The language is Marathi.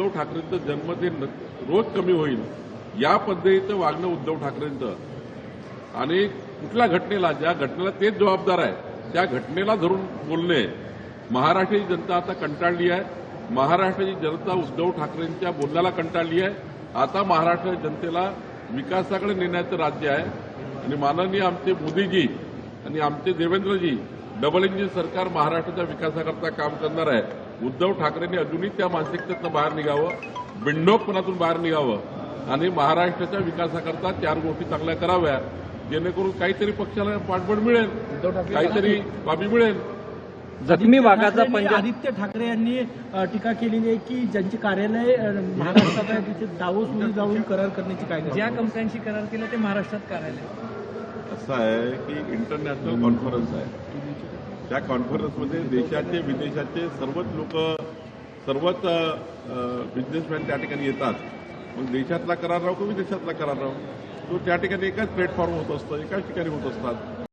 उद्धव ठाकरेंचं जन्म ते रोज कमी होईल या पद्धतीचं वागणं उद्धव ठाकरेंचं. आणि कुठल्या घटनेला ज्या घटनेला तेच जबाबदार आहे त्या घटनेला धरून बोलणे महाराष्ट्राची जनता आता कंटाळली आहे. महाराष्ट्राची जनता उद्धव ठाकरेंच्या बोलण्याला कंटाळली आहे. आता महाराष्ट्राच्या जनतेला विकासाकडे नेण्याचं राज्य आहे. आणि माननीय आमचे मोदीजी आणि आमचे देवेंद्रजी डबल इंजिन सरकार महाराष्ट्राच्या विकासाकरता काम करणार आहे. उद्धव ठाकरेंनी अजूनही त्या मानसिकतेतनं बाहेर निघावं बिंडोकपणातून बाहेर निघावं आणि महाराष्ट्राच्या विकासाकरता चार गोष्टी चांगल्या कराव्या जेणेकरून काहीतरी पक्षाला पाठबळ मिळेल काहीतरी बाबी मिळेल. जखमी वाघाचा ठाकरेंनी- पंजा आदित्य ठाकरे यांनी टीका केलेली आहे की ज्यांचे कार्यालय महाराष्ट्रात आहे तिथे दावोसमध्ये जाऊन करार करण्याची काय ज्या कंपन्यांशी करार केला ते महाराष्ट्रात करायला असं आहे की इंटरनॅशनल कॉन्फरन्स आहे. त्या कॉन्फरन्समध्ये देशाचे विदेशाचे सर्वच लोक सर्वच बिझनेसमॅन त्या ठिकाणी येतात. मग देशातला करार राहू की विदेशातला करार राहू? तो त्या ठिकाणी एकाच प्लॅटफॉर्म होत असतं एकाच ठिकाणी होत असतात.